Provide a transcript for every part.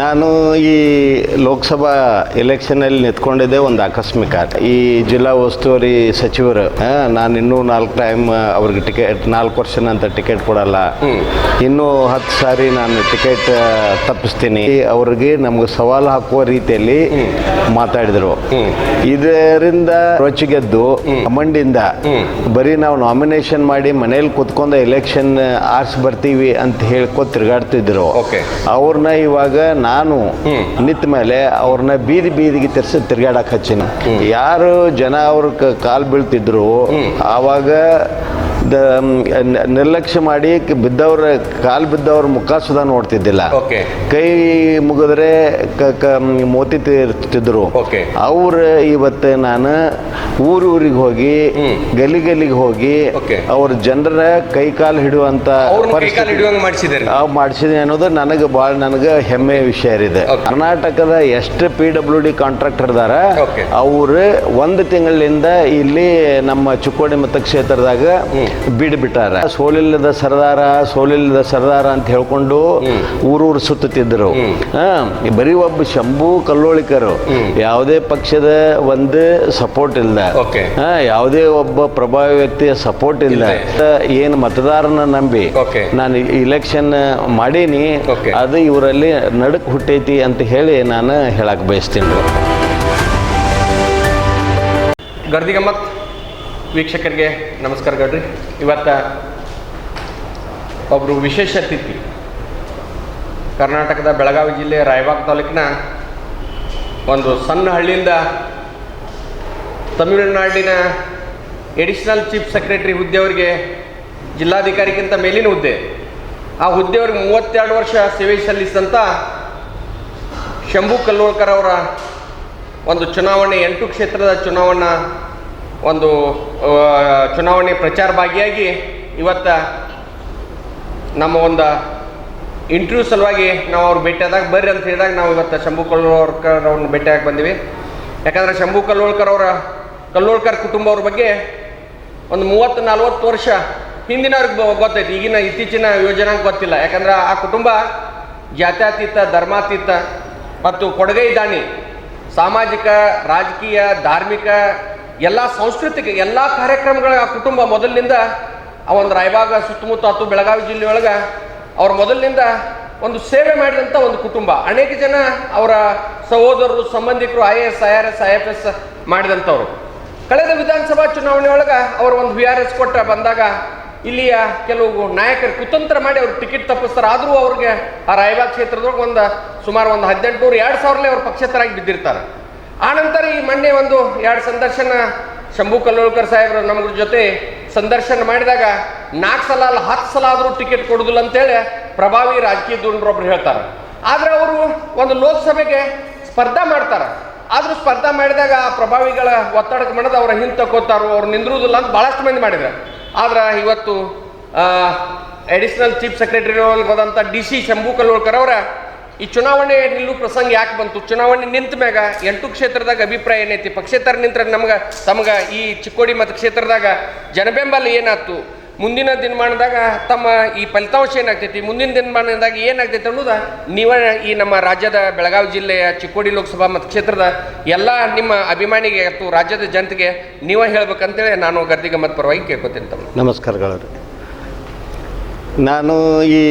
ನಾನು ಈ ಲೋಕಸಭಾ ಎಲೆಕ್ಷನಲ್ಲಿ ನಿಂತ್ಕೊಂಡಿದ್ದೆ ಒಂದು ಆಕಸ್ಮಿಕ. ಈ ಜಿಲ್ಲಾ ಉಸ್ತುವಾರಿ ಸಚಿವರು ನಾನು ಇನ್ನೂ ನಾಲ್ಕು ಟೈಮ್ ಅವ್ರಿಗೆ ಟಿಕೆಟ್ ನಾಲ್ಕು ವರ್ಷ ನಂತರ ಟಿಕೆಟ್ ಕೊಡಲ್ಲ. ಇನ್ನೂ ಹತ್ತು ಸಾರಿ ನಾನು ಟಿಕೆಟ್ ತಪ್ಪಿಸ್ತೀನಿ. ಅವ್ರಿಗೆ ನಮ್ಗೆ ಸವಾಲು ಹಾಕುವ ರೀತಿಯಲ್ಲಿ ಮಾತಾಡಿದ್ರು. ಇದರಿಂದ ರೊಚ್ಚಿಗೆದ್ದು ಮಂಡಿಂದ ಬರೀ ನಾವು ನಾಮಿನೇಷನ್ ಮಾಡಿ ಮನೇಲಿ ಕುತ್ಕೊಂಡು ಎಲೆಕ್ಷನ್ ಆರ್ಸ್ ಬರ್ತೀವಿ ಅಂತ ಹೇಳ್ಕೊ ತಿರುಗಾಡ್ತಿದ್ರು. ಅವ್ರನ್ನ ಇವಾಗ ನಾನು ನಿಂತ ಮೇಲೆ ಅವ್ರನ್ನ ಬೀದಿ ಬೀದಿಗೆ ತಿರ್ಸಿ ತಿರ್ಗಾಡಕ್ ಹಚ್ಚಿನಿ. ಯಾರು ಜನ ಅವ್ರ ಕಾಲ್ ಬೀಳ್ತಿದ್ರು ಆವಾಗ ನಿರ್ಲಕ್ಷ್ಯ ಮಾಡಿ ಬಿದ್ದವ್ರ ಕಾಲು ಬಿದ್ದವ್ರ ಮುಖ ಸುಧಾ ನೋಡ್ತಿದ್ದಿಲ್ಲ. ಕೈ ಮುಗಿದ್ರೆ ಮೋತಿ ತೀರ್ತಿದ್ರು. ಅವ್ರ ಇವತ್ತು ನಾನು ಊರೂರಿಗೆ ಊರಿಗೆ ಹೋಗಿ ಗಲಿ ಗಲಿಗೆ ಹೋಗಿ. ಅವ್ರ ಜನರ ಕೈ ಕಾಲು ಹಿಡುವಂತ ಮಾಡಿಸಿದೆ ಅನ್ನೋದು ನನಗೆ ಭಾಳ ನನಗೆ ಹೆಮ್ಮೆಯ ವಿಷಯ ಇದೆ ಕರ್ನಾಟಕದ ಎಷ್ಟು ಪಿ ಡಬ್ಲ್ಯೂ ಡಿ ಕಾಂಟ್ರಾಕ್ಟರ್ ಇದಾರ. ಅವರು ಒಂದು ತಿಂಗಳಿಂದ ಇಲ್ಲಿ ನಮ್ಮ ಚುಕ್ಕೋಡಿ ಮತಕ್ಷೇತ್ರದಾಗ ಬಿಡ್ ಬಿಟ್ಟಾರ ಸೋಲಿಲ್ಲದ ಸರ್ದಾರ ಸೋಲಿಲ್ಲದ ಸರದಾರ ಅಂತ ಹೇಳ್ಕೊಂಡು ಊರೂರು ಸುತ್ತುತ್ತಿದ್ದರು. ಹಾ, ಬರೀ ಒಬ್ಬ ಶಂಭು ಕಲ್ಲೋಳಿಕರು. ಯಾವುದೇ ಪಕ್ಷದ ಒಂದು ಸಪೋರ್ಟ್ ಇಲ್ಲ. ಯಾವುದೇ ಒಬ್ಬ ಪ್ರಭಾವಿ ವ್ಯಕ್ತಿಯ ಸಪೋರ್ಟ್ ಇಲ್ಲ. ಏನು ಮತದಾರನ ನಂಬಿ. ನಾನು ಇಲೆಕ್ಷನ್ ಮಾಡೀನಿ. ಅದು ಇವರಲ್ಲಿ ನಡುಕ್ ಹುಟ್ಟೈತಿ ಅಂತ ಹೇಳಿ ನಾನು ಹೇಳಕ್ ಬಯಸ್ತೀನಿ. ಗರ್ದಿ ಗಮ್ಮತ್ ವೀಕ್ಷಕರಿಗೆ ನಮಸ್ಕಾರ ಗೌಡ್ರಿ. ಇವತ್ತ ಒಬ್ಬರು ವಿಶೇಷ ಅತಿಥಿ. ಕರ್ನಾಟಕದ ಬೆಳಗಾವಿ ಜಿಲ್ಲೆ ರಾಯಬಾಗ್ ತಾಲೂಕಿನ ಒಂದು ಸಣ್ಣ ಹಳ್ಳಿಯಿಂದ ತಮಿಳುನಾಡಿನ ಎಡಿಷನಲ್ ಚೀಫ್ ಸೆಕ್ರೆಟರಿ ಹುದ್ದೆ ಅವರಿಗೆ ಜಿಲ್ಲಾಧಿಕಾರಿಗಿಂತ ಮೇಲಿನ ಹುದ್ದೆ. ಆ ಹುದ್ದೆಯವ್ರಿಗೆ ಮೂವತ್ತೆರಡು ವರ್ಷ ಸೇವೆ ಸಲ್ಲಿಸಿದಂಥ ಶಂಭು ಕಲ್ಲೋಳ್ಕರ್ ಅವರ ಒಂದು ಚುನಾವಣೆ ಎಂಟು ಕ್ಷೇತ್ರದ ಚುನಾವಣಾ ಒಂದು ಚುನಾವಣೆ ಪ್ರಚಾರ ಭಾಗಿಯಾಗಿ ಇವತ್ತ ನಮ್ಮ ಒಂದು ಇಂಟರ್ವ್ಯೂ ಸಲುವಾಗಿ ನಾವು ಅವ್ರು ಭೇಟಿಯಾದಾಗ ಬರ್ರಿ ಅಂತ ಹೇಳಿದಾಗ ನಾವು ಇವತ್ತು ಶಂಭು ಕಲ್ಲೋಳ್ಕರ್ ಅವ್ರನ್ನ ಭೇಟಿಯಾಗಿ ಬಂದಿವಿ. ಯಾಕಂದರೆ ಶಂಭು ಕಲ್ಲೋಳ್ಕರ್ ಅವರ, ಕಲ್ಲೋಳ್ಕರ್ ಕುಟುಂಬ ಅವ್ರ ಬಗ್ಗೆ ಒಂದು ಮೂವತ್ತು, ನಲ್ವತ್ತು ವರ್ಷ ಹಿಂದಿನವ್ರಿಗೆ ಗೊತ್ತೈತಿ. ಈಗಿನ ಇತ್ತೀಚಿನ ಯೋಜನೆ ಗೊತ್ತಿಲ್ಲ. ಯಾಕಂದ್ರೆ ಆ ಕುಟುಂಬ ಜಾತ್ಯಾತೀತ, ಧರ್ಮಾತೀತ ಮತ್ತು ಕೊಡಗೈ ದಾನಿ ಸಾಮಾಜಿಕ, ರಾಜಕೀಯ, ಧಾರ್ಮಿಕ ಎಲ್ಲ ಸಾಂಸ್ಕೃತಿಕ ಎಲ್ಲ ಕಾರ್ಯಕ್ರಮಗಳ ಆ ಕುಟುಂಬ ಮೊದಲಿನಿಂದ, ಆ ಒಂದು ರಾಯಬಾಗ ಸುತ್ತಮುತ್ತ ಅಥವಾ ಬೆಳಗಾವಿ ಜಿಲ್ಲೆಯೊಳಗೆ ಅವ್ರ ಮೊದಲಿನಿಂದ ಒಂದು ಸೇವೆ ಮಾಡಿದಂಥ ಒಂದು ಕುಟುಂಬ. ಅನೇಕ ಜನ ಅವರ ಸಹೋದರರು, ಸಂಬಂಧಿಕರು I A S I R S I F S ಮಾಡಿದಂಥವ್ರು. ಕಳೆದ ವಿಧಾನಸಭಾ ಚುನಾವಣೆ ಒಳಗೆ ಅವರು ಒಂದು ವಿ ಆರ್ ಎಸ್ ಕೊಟ್ಟ ಬಂದಾಗ ಇಲ್ಲಿಯ ಕೆಲವು ನಾಯಕರು ಕುತಂತ್ರ ಮಾಡಿ ಅವ್ರು ಟಿಕೆಟ್ ತಪ್ಪಿಸ್ತಾರೆ. ಆದರೂ ಅವ್ರಿಗೆ ಆ ರಾಯಬಾಗ್ ಕ್ಷೇತ್ರದೊಳಗೆ ಒಂದು ಸುಮಾರು ಒಂದು ಹದಿನೆಂಟುನೂರು, ಎರಡು ಸಾವಿರಲೇ ಅವ್ರು ಪಕ್ಷೇತರಾಗಿ ಬಿದ್ದಿರ್ತಾರೆ. ಆನಂತರ ಈ ಮೊನ್ನೆ ಒಂದು ಎರಡು ಸಂದರ್ಶನ. ಶಂಭು ಕಲ್ಲೋಳ್ಕರ್ ಸಾಹೇಬರು ನಮ್ರ ಜೊತೆ ಸಂದರ್ಶನ ಮಾಡಿದಾಗ ನಾಲ್ಕು ಸಲ ಅಲ್ಲ ಹತ್ತು ಸಲ ಆದರೂ ಟಿಕೆಟ್ ಕೊಡೋದಿಲ್ಲ ಅಂತೇಳಿ ಪ್ರಭಾವಿ ರಾಜಕೀಯ ದುಂಡ್ರೊಬ್ರು ಹೇಳ್ತಾರೆ. ಆದರೆ ಅವರು ಒಂದು ಲೋಕಸಭೆಗೆ ಸ್ಪರ್ಧಾ ಮಾಡ್ತಾರೆ. ಆದರೂ ಸ್ಪರ್ಧಾ ಮಾಡಿದಾಗ ಆ ಪ್ರಭಾವಿಗಳ ಒತ್ತಡಕ್ಕೆ ಮಣದ ಅವ್ರ ಹಿಂದೆ ತಗೋತಾರೋ ಅವ್ರು ನಿಂದಿರುವುದಿಲ್ಲ ಅಂತ ಭಾಳಷ್ಟು ಮಂದಿ ಮಾಡಿದ್ರು. ಆದ್ರೆ ಇವತ್ತು ಅಡಿಷನಲ್ ಚೀಫ್ ಸೆಕ್ರೆಟರಿ ಬಂದಂಥ ಡಿ ಸಿ ಶಂಭು ಕಲ್ಲೋಳ್ಕರ್ ಅವರ ಈ ಚುನಾವಣೆ ನಿಲ್ಲು ಪ್ರಸಂಗ ಯಾಕೆ ಬಂತು? ಚುನಾವಣೆ ನಿಂತ ಮ್ಯಾಗ ಎಂಟು ಕ್ಷೇತ್ರದಾಗ ಅಭಿಪ್ರಾಯ ಏನೈತಿ? ಪಕ್ಷೇತರ ನಿಂತ್ರ ನಮ್ಗೆ, ತಮ್ಗೆ ಈ ಚಿಕ್ಕೋಡಿ ಮತ ಕ್ಷೇತ್ರದಾಗ ಜನಬೆಂಬಲ ಏನಾಯ್ತು? ಮುಂದಿನ ದಿನಮಾನದಾಗ ತಮ್ಮ ಈ ಫಲಿತಾಂಶ ಏನಾಗ್ತೈತಿ? ಮುಂದಿನ ದಿನಮಾನದಾಗ ಏನಾಗ್ತೈತಿ ಅನ್ನೋದು ನೀವ ಈ ನಮ್ಮ ರಾಜ್ಯದ ಬೆಳಗಾವಿ ಜಿಲ್ಲೆಯ ಚಿಕ್ಕೋಡಿ ಲೋಕಸಭಾ ಮತಕ್ಷೇತ್ರದ ಎಲ್ಲ ನಿಮ್ಮ ಅಭಿಮಾನಿಗೆ ಮತ್ತು ರಾಜ್ಯದ ಜನತೆಗೆ ನೀವ ಹೇಳ್ಬೇಕಂತೇಳಿ ನಾನು ಗರ್ದಿಗೆ ಮತ ಪರವಾಗಿ ಕೇಳ್ಕೊತೀನಿ ತಮ್ಮ ನಮಸ್ಕಾರಗಳು ನಾನು ಈ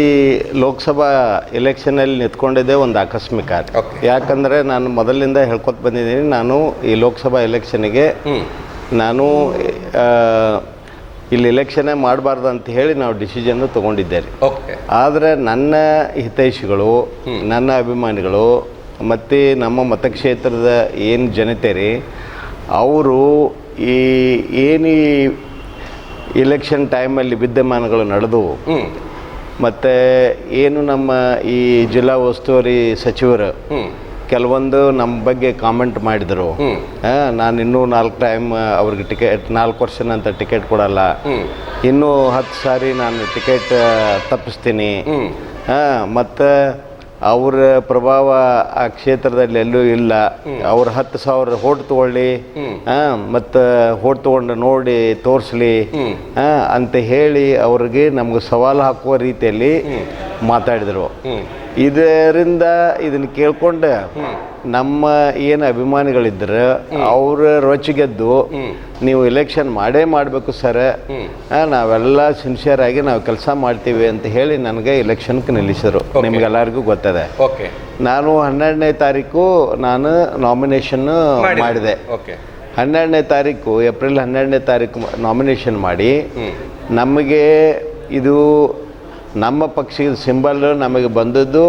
ಲೋಕಸಭಾ ಎಲೆಕ್ಷನಲ್ಲಿ ನಿಂತ್ಕೊಂಡಿದ್ದೆ ಒಂದು ಆಕಸ್ಮಿಕ. ಯಾಕಂದರೆ ನಾನು ಮೊದಲಿಂದ ಹೇಳ್ಕೊತ ಬಂದಿದ್ದೀನಿ ನಾನು ಈ ಲೋಕಸಭಾ ಎಲೆಕ್ಷನ್ಗೆ ನಾನು ಇಲ್ಲಿ ಎಲೆಕ್ಷನ್ನೇ ಮಾಡಬಾರ್ದು ಅಂತ ಹೇಳಿ ನಾವು ಡಿಸಿಷನ್ನು ತೊಗೊಂಡಿದ್ದೇವೆ. ಓಕೆ ಆದರೆ ನನ್ನ ಹಿತೈಷಿಗಳು ನನ್ನ ಅಭಿಮಾನಿಗಳು ಮತ್ತು ನಮ್ಮ ಮತಕ್ಷೇತ್ರದ ಏನು ಜನತೆ ರೀ ಅವರು ಈ ಏನು ಇಲೆಕ್ಷನ್ ಟೈಮಲ್ಲಿ ವಿದ್ಯಮಾನಗಳು ನಡೆದವು. ಮತ್ತು ಏನು ನಮ್ಮ ಈ ಜಿಲ್ಲಾ ಉಸ್ತುವಾರಿ ಸಚಿವರು ಕೆಲವೊಂದು ನಮ್ಮ ಬಗ್ಗೆ ಕಾಮೆಂಟ್ ಮಾಡಿದರು. ನಾನು ಇನ್ನೂ ನಾಲ್ಕು ಟೈಮ್ ಅವ್ರಿಗೆ ಟಿಕೆಟ್ ನಾಲ್ಕು ವರ್ಷ ನಂತರ ಟಿಕೆಟ್ ಕೊಡಲ್ಲ. ಇನ್ನೂ ಹತ್ತು ಸಾರಿ ನಾನು ಟಿಕೆಟ್ ತಪ್ಪಿಸ್ತೀನಿ. ಮತ್ತು ಅವರ ಪ್ರಭಾವ ಆ ಕ್ಷೇತ್ರದಲ್ಲಿ ಎಲ್ಲೂ ಇಲ್ಲ. ಅವ್ರ ಹತ್ತು ಸಾವಿರ ಹೋಟ್ ತಗೊಳ್ಳಿ. ಮತ್ತು ಹೋಟ್ ತಗೊಂಡು ನೋಡಿ ತೋರಿಸ್ಲಿ. ಅಂತ ಹೇಳಿ ಅವ್ರಿಗೆ ನಮ್ಗೆ ಸವಾಲು ಹಾಕುವ ರೀತಿಯಲ್ಲಿ ಮಾತಾಡಿದರು. ಇದರಿಂದ ಇದನ್ನ ಕೇಳ್ಕೊಂಡು. ನಮ್ಮ ಏನು ಅಭಿಮಾನಿಗಳಿದ್ರೆ ಅವ್ರ ರೊಚ್ಚಿಗೆದ್ದು ನೀವು ಎಲೆಕ್ಷನ್ ಮಾಡೇ ಮಾಡಬೇಕು ಸರ್ ನಾವೆಲ್ಲ ಸಿನ್ಸಿಯರ್ ಆಗಿ ನಾವು ಕೆಲಸ ಮಾಡ್ತೀವಿ ಅಂತ ಹೇಳಿ ನನಗೆ ಎಲೆಕ್ಷನ್ಗೆ ನಿಲ್ಲಿಸಿದ್ರು ನಿಮ್ಗೆಲ್ಲರಿಗೂ ಗೊತ್ತದೆ. ಓಕೆ ನಾನು ಹನ್ನೆರಡನೇ ತಾರೀಕು ನಾನು ನಾಮಿನೇಷನ್ ಮಾಡಿದೆ. ಓಕೆ ಹನ್ನೆರಡನೇ ತಾರೀಕು ಏಪ್ರಿಲ್ ಹನ್ನೆರಡನೇ ತಾರೀಕು ನಾಮಿನೇಷನ್ ಮಾಡಿ ನಮಗೆ ಇದು ನಮ್ಮ ಪಕ್ಷದ ಸಿಂಬಲ್ ನಮಗೆ ಬಂದದ್ದು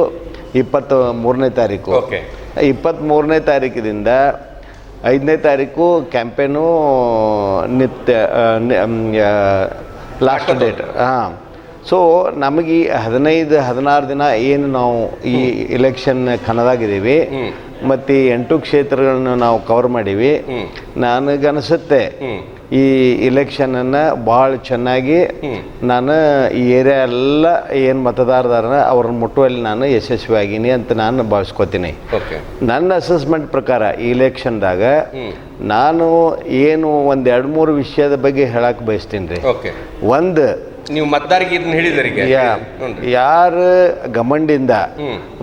ಇಪ್ಪತ್ತ ಮೂರನೇ ತಾರೀಕು. ಓಕೆ ಇಪ್ಪತ್ತ್ಮೂರನೇ ತಾರೀಕಿನಿಂದ ಐದನೇ ತಾರೀಕು ಕ್ಯಾಂಪೇನು ನಿತ್ಯ ಲಾಸ್ಟ್ ಡೇಟ್ ಹಾಂ. ಸೊ ನಮಗೆ ಈ ಹದಿನೈದು ಹದಿನಾರು ದಿನ ಏನು ನಾವು ಈ ಎಲೆಕ್ಷನ್ ಕನದಾಗಿದ್ದೀವಿ ಮತ್ತು ಎಂಟು ಕ್ಷೇತ್ರಗಳನ್ನು ನಾವು ಕವರ್ ಮಾಡೀವಿ. ನನಗನ್ಸುತ್ತೆ. ಈ ಇಲೆಕ್ಷನನ್ನು ಭಾಳ ಚೆನ್ನಾಗಿ ನಾನು ಈ ಏರಿಯಾ ಎಲ್ಲ ಏನು ಮತದಾರದಾರ ಅವ್ರನ್ನ ಮುಟ್ಟುವಲ್ಲಿ ನಾನು ಯಶಸ್ವಿ ಆಗೀನಿ ಅಂತ ನಾನು ಭಾವಿಸ್ಕೋತೀನಿ. ನನ್ನ ಅಸೆಸ್ಮೆಂಟ್ ಪ್ರಕಾರ ಈ ಇಲೆಕ್ಷನ್ದಾಗ ನಾನು ಏನು ಒಂದು ಎರಡು ಮೂರು ವಿಷಯದ ಬಗ್ಗೆ ಹೇಳಕ್ಕೆ ಬಯಸ್ತೀನಿ ರೀ. ಒಂದು ನೀವು ಮತದಾರಿಗೆ ಇದನ್ನ ಹೇಳಿದ್ರಿ ಈಗ. ಯಾರು ಗಮಂಡಿಂದ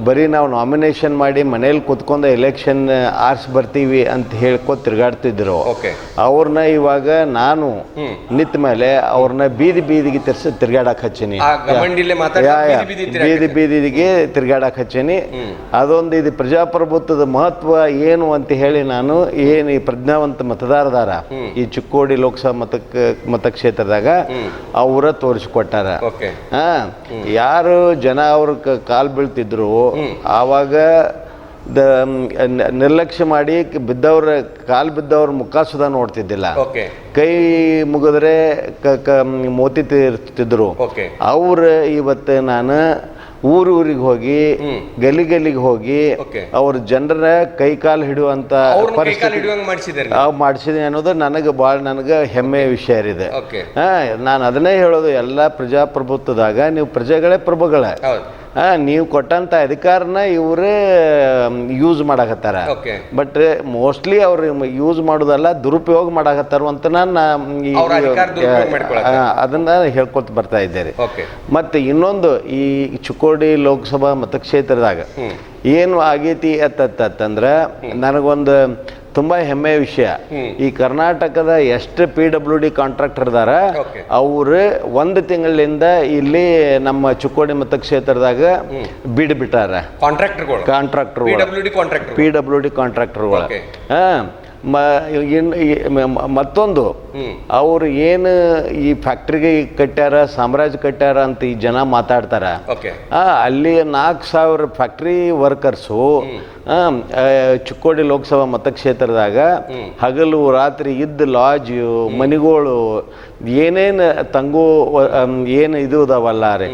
ಬರೀ ನಾವು ನಾಮಿನೇಷನ್ ಮಾಡಿ ಮನೇಲಿ ಕುತ್ಕೊಂಡು ಎಲೆಕ್ಷನ್ ಆರ್ಸ್ ಬರ್ತೀವಿ ಅಂತ ಹೇಳ್ಕೊ ತಿರ್ಗಾಡ್ತಿದ್ರು. ಅವ್ರನ್ನ ಇವಾಗ ನಾನು ನಿಂತ ಮೇಲೆ ಅವ್ರನ್ನ ಬೀದಿ ಬೀದಿಗೆ ತಿರ್ಸಿ ತಿರ್ಗಾಡಕ್ ಹಚ್ಚೀನಿ. ಬೀದಿ ಬೀದಿಗೆ ತಿರ್ಗಾಡಕ್ ಹಚ್ಚೀನಿ. ಅದೊಂದು ಇದು ಪ್ರಜಾಪ್ರಭುತ್ವದ ಮಹತ್ವ ಏನು ಅಂತ ಹೇಳಿ ನಾನು ಏನು ಈ ಪ್ರಜ್ಞಾವಂತ ಮತದಾರದಾರ ಈ ಚಿಕ್ಕೋಡಿ ಲೋಕಸಭಾ ಮತ ಮತಕ್ಷೇತ್ರದಾಗ ಅವರ ತೋರಿಸ್ಕೊಟ್ಟಾರ. ಓಕೆ. ಯಾರು ಜನ ಅವ್ರ ಕಾಲ್ ಬೀಳ್ತಿದ್ರು ಆವಾಗ ದ ನಿರ್ಲಕ್ಷ್ಯ ಮಾಡಿ ಬಿದ್ದವ್ರ ಕಾಲ್ ಬಿದ್ದವ್ರ ಮುಖ ಸುಧಾ ನೋಡ್ತಿದ್ದಿಲ್ಲ. ಕೈ ಮುಗಿದ್ರೆ ಕ ಮೋತಿ ತೀರ್ತಿದ್ರು. ಅವ್ರ ಇವತ್ತು ನಾನು ಊರು ಊರಿಗೆ ಹೋಗಿ ಗಲಿ ಗಲಿಗೆ ಹೋಗಿ. ಅವ್ರ ಜನರ ಕೈ ಕಾಲು ಹಿಡಿಯುವಂತ ಮಾಡಿಸಿದೆ ಅನ್ನೋದು ನನಗೆ ಭಾಳ ನನಗೆ ಹೆಮ್ಮೆಯ ವಿಷಯ ಇದೆ ನಾನು ಅದನ್ನೇ ಹೇಳೋದು ಎಲ್ಲ ಪ್ರಜಾಪ್ರಭುತ್ವದಾಗ ನೀವು ಪ್ರಜೆಗಳೇ ಪ್ರಭುಗಳೇ. ನೀವು ಕೊಟ್ಟಂತ ಅಧಿಕಾರನ ಇವರೇ ಯೂಸ್ ಮಾಡಾಕತ್ತಾರ. ಬಟ್ ಮೋಸ್ಟ್ಲಿ ಅವ್ರು ಯೂಸ್ ಮಾಡೋದಲ್ಲ ದುರುಪಯೋಗ ಮಾಡಾಕತ್ತಾರ ಅಂತ ನಾನು. ಅದನ್ನ ಹೇಳ್ಕೊತ ಬರ್ತಾ ಇದ್ದೇನೆ ಮತ್ತು ಇನ್ನೊಂದು ಈ ಚಿಕ್ಕೋಡಿ ಲೋಕಸಭಾ ಮತಕ್ಷೇತ್ರದಾಗ ಏನು ಆಗೈತಿ ಅತ್ತಂದ್ರೆ ನನಗೊಂದು ತುಂಬ ಹೆಮ್ಮೆಯ ವಿಷಯ. ಈ ಕರ್ನಾಟಕದ ಎಷ್ಟು ಪಿ ಡಬ್ಲ್ಯೂ ಡಿ ಕಾಂಟ್ರಾಕ್ಟರ್ ಇದಾರ. ಅವರು ಒಂದು ತಿಂಗಳಿಂದ ಇಲ್ಲಿ ನಮ್ಮ ಚುಕ್ಕೋಡಿ ಮತಕ್ಷೇತ್ರದಾಗ ಬಿಡ್ ಬಿಟ್ಟಾರ. Contractor contractor P W D contractor P W D ಕಾಂಟ್ರಾಕ್ಟರ್ಗಳು ಹಾಂ. ಮ ಮ- ಮತ್ತೊಂದು ಅವ್ರು ಏನು ಈ ಫ್ಯಾಕ್ಟ್ರಿಗೆ ಕಟ್ಟ್ಯಾರ ಸಾಮ್ರಾಜ್ಯ ಕಟ್ಟ್ಯಾರ ಅಂತ ಈ ಜನ ಮಾತಾಡ್ತಾರ. ಅಲ್ಲಿ ನಾಲ್ಕು ಸಾವಿರ ಫ್ಯಾಕ್ಟ್ರಿ ವರ್ಕರ್ಸು ಚಿಕ್ಕೋಡಿ ಲೋಕಸಭಾ ಮತಕ್ಷೇತ್ರದಾಗ ಹಗಲು ರಾತ್ರಿ ಇದ್ದ ಲಾಜು ಮನಿಗಳು ಏನೇನು ತಂಗು ಏನು ಇದು ಅದಾವಲ್ಲ ರೀ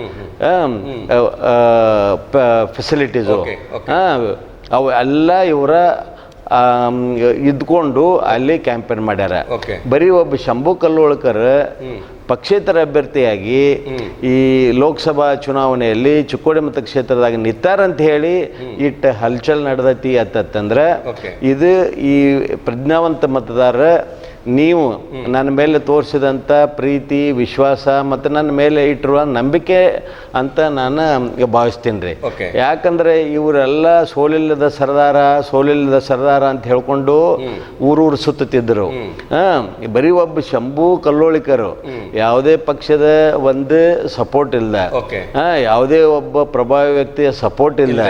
ಫೆಸಿಲಿಟೀಸು. ಅವು ಎಲ್ಲ ಇವರ ಇದ್ಕೊಂಡು ಅಲ್ಲಿ ಕ್ಯಾಂಪೇನ್ ಮಾಡ್ಯಾರ. ಬರೀ ಒಬ್ಬ ಶಂಭು ಕಲ್ಲೋಳ್ಕರ್ ಪಕ್ಷೇತರ ಅಭ್ಯರ್ಥಿಯಾಗಿ ಈ ಲೋಕಸಭಾ ಚುನಾವಣೆಯಲ್ಲಿ ಚಿಕ್ಕೋಡಿ ಮತಕ್ಷೇತ್ರದಾಗ ನಿಂತಾರಂತ ಹೇಳಿ ಇಟ್ಟು ಹಲ್ಚಲ್ ನಡೆದೈತಿ ಅಂತಂದ್ರೆ ಇದು ಈ ಪ್ರಜ್ಞಾವಂತ ಮತದಾರ ನೀವು ನನ್ನ ಮೇಲೆ ತೋರಿಸಿದಂಥ ಪ್ರೀತಿ ವಿಶ್ವಾಸ ಮತ್ತು ನನ್ನ ಮೇಲೆ ಇಟ್ಟಿರುವ ನಂಬಿಕೆ ಅಂತ ನಾನು ಭಾವಿಸ್ತೀನಿ ರೀ. ಯಾಕಂದರೆ ಇವರೆಲ್ಲ ಸೋಲಿಲ್ಲದ ಸರ್ದಾರ ಸೋಲಿಲ್ಲದ ಸರ್ದಾರ ಅಂತ ಹೇಳ್ಕೊಂಡು ಊರೂರು ಸುತ್ತುತ್ತಿದ್ದರು. ಹಾಂ ಬರೀ ಒಬ್ಬ ಶಂಭು ಕಲ್ಲೋಳಿಕರು. ಯಾವುದೇ ಪಕ್ಷದ ಒಂದು ಸಪೋರ್ಟ್ ಇಲ್ಲ. ಹಾ ಯಾವುದೇ ಒಬ್ಬ ಪ್ರಭಾವಿ ವ್ಯಕ್ತಿಯ ಸಪೋರ್ಟ್ ಇಲ್ಲ.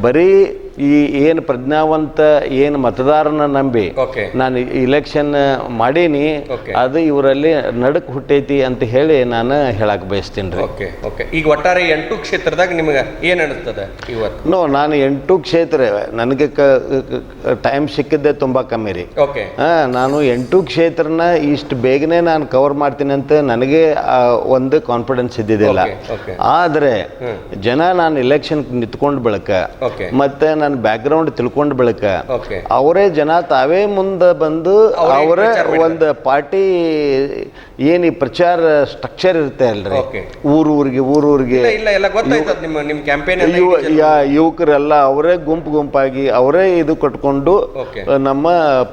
ಬರೀ ಈ ಏನು ಪ್ರಜ್ಞಾವಂತ ಏನು ಮತದಾರನ ನಂಬಿ ನಾನು ಇಲೆಕ್ಷನ್ ಮಾಡೀನಿ ಅದು ಇವರಲ್ಲಿ ನಡಕ್ ಹುಟ್ಟೈತಿ ಅಂತ ಹೇಳಿ ನಾನು ಹೇಳಕ್ ಬಯಸ್ತೀನಿ ರೀ. ಓಕೆ ಓಕೆ ಈಗ ಒಟ್ಟಾರೆ ಎಂಟು ಕ್ಷೇತ್ರದಾಗ ನಿಮಗೆ ಏನು ಅನಿಸ್ತದೆ ಇವತ್ತು? ನೋ ನಾನು ಎಂಟು ಕ್ಷೇತ್ರ ನನಗೆ ಟೈಮ್ ಸಿಕ್ಕಿದ್ದೆ ತುಂಬ ಕಮ್ಮಿ ರೀ. ಓಕೆ ನಾನು ಎಂಟು ಕ್ಷೇತ್ರನ ಇಷ್ಟು ಬೇಗನೆ ನಾನು ಕವರ್ ಮಾಡ್ತೀನಿ ಅಂತ ನನಗೆ ಒಂದು ಕಾನ್ಫಿಡೆನ್ಸ್ ಇದ್ದಿದ್ದಿಲ್ಲ. ಆದರೆ ಜನ ನಾನು ಇಲೆಕ್ಷನ್ ನಿಂತ್ಕೊಂಡ್ ಬೆಳಕ ಮತ್ತೆ ನನ್ನ ಬ್ಯಾಕ್ಗ್ರೌಂಡ್ ತಿಳ್ಕೊಂಡ್ ಬೆಳಕ ಅವರೇ ಜನ ತಾವೇ ಮುಂದೆ ಬಂದು ಅವರೇ ಒಂದು ಪಾರ್ಟಿ ಏನು ಈ ಪ್ರಚಾರ ಸ್ಟ್ರಕ್ಚರ್ ಇರುತ್ತೆ ಅಲ್ರಿ. ಊರೂರಿಗೆ ಊರೂರಿಗೆ. ಯುವಕರೆಲ್ಲ ಅವರೇ ಗುಂಪು ಗುಂಪಾಗಿ ಅವರೇ ಇದು ಕಟ್ಕೊಂಡು ನಮ್ಮ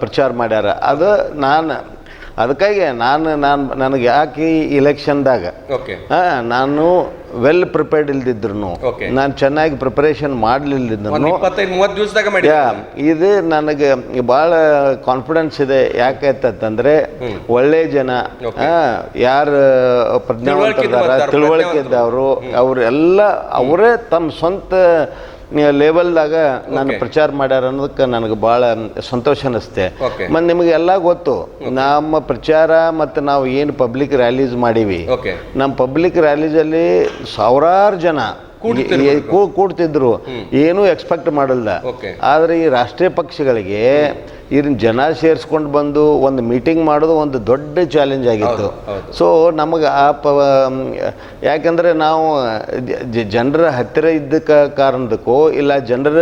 ಪ್ರಚಾರ ಮಾಡ್ಯಾರ. ಅದು ನಾನು ಅದಕ್ಕಾಗಿ ನಾನು ನಾನು ನನಗೆ ಯಾಕೆ ಇಲೆಕ್ಷನ್ದಾಗ ಓಕೆ ನಾನು ವೆಲ್ ಪ್ರಿಪೇರ್ಡ್ ಇಲ್ದಿದ್ರು. ನಾನು ಚೆನ್ನಾಗಿ ಪ್ರಿಪರೇಷನ್ ಮಾಡಲಿಲ್ಲದಿದ್ರು ಇಪ್ಪತ್ತೈದು ಮೂವತ್ತು ದಿವಸದಾಗ ಮಾಡಿ ಯಾ ಇದು ನನಗೆ ಭಾಳ ಕಾನ್ಫಿಡೆನ್ಸ್ ಇದೆ. ಯಾಕೆ ಅಂತಂದ್ರೆ ಒಳ್ಳೆ ಜನ. ಯಾರು ಪ್ರಜ್ಞಾವಂತ ತಿಳುವಳಿಕೆ. ಇದ್ದವರು ಅವರೆಲ್ಲ ಅವರೇ ತಮ್ಮ ಸ್ವಂತ ಲೆವೆಲ್ದಾಗ ನಾನು ಪ್ರಚಾರ ಮಾಡ್ಯಾರ ಅನ್ನೋದಕ್ಕೆ ನನಗೆ ಭಾಳ ಸಂತೋಷ ಅನ್ನಿಸ್ತೆ. ಮತ್ತು ನಿಮಗೆಲ್ಲ ಗೊತ್ತು. ನಮ್ಮ ಪ್ರಚಾರ ಮತ್ತು ನಾವು ಏನು ಪಬ್ಲಿಕ್ ರ್ಯಾಲೀಸ್ ಮಾಡೀವಿ. ನಮ್ಮ ಪಬ್ಲಿಕ್ ರ್ಯಾಲೀಸಲ್ಲಿ ಸಾವಿರಾರು ಜನ ಕೂಡ್ತಿದ್ರು. ಏನೂ ಎಕ್ಸ್ಪೆಕ್ಟ್ ಮಾಡಲ್ಲ ಆದ್ರೆ ಈ ರಾಷ್ಟ್ರೀಯ ಪಕ್ಷಗಳಿಗೆ ಇದನ್ನ ಜನ ಸೇರಿಸ್ಕೊಂಡು ಬಂದು ಒಂದು ಮೀಟಿಂಗ್ ಮಾಡೋದು ಒಂದು ದೊಡ್ಡ ಚಾಲೆಂಜ್ ಆಗಿತ್ತು. ಸೊ ನಮಗೆ ಆ ಪ ಯಾಕಂದರೆ ನಾವು ಜನರ ಹತ್ತಿರ ಇದ್ದ ಕಾರಣದಕ್ಕೂ ಇಲ್ಲ ಜನರ